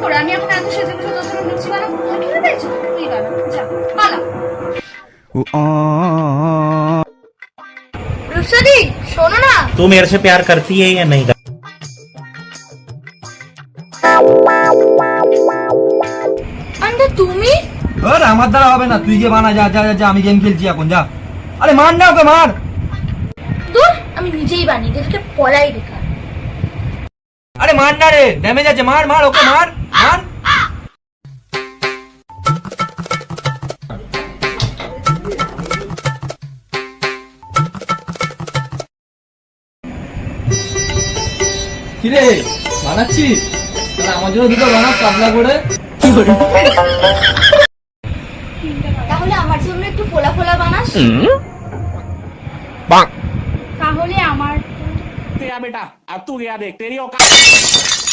করে আমি এখন এত সেজে গুজে তোর জন্য লুচি বানাবো তোর খিদে পেয়েছে তুই বানা যা বানা রূপসাদি শোনো না तू मेरे से प्यार करती है या नहीं करती আন্ডা তুমি আরে আমার দ্বারা হবে না তুই গিয়ে বানা যা যা যা, যা আমি গেম খেলছি এখন যা আরে মার না ওকে মার দূর আমি নিজেই বানিয়ে দিই তোকে পলাই বেকার আরে মার না রে ড্যামেজ আছে মার মার ওকে মার মার কিরে বানাচ্ছিস তাহলে আমার জন্য দুটো বানাস পাতলা করে তাহলে আমার জন্য একটু ফোলা ফোলা বানাস তাহলে আমার गया बेटा अब तू गया देख तेरी औकात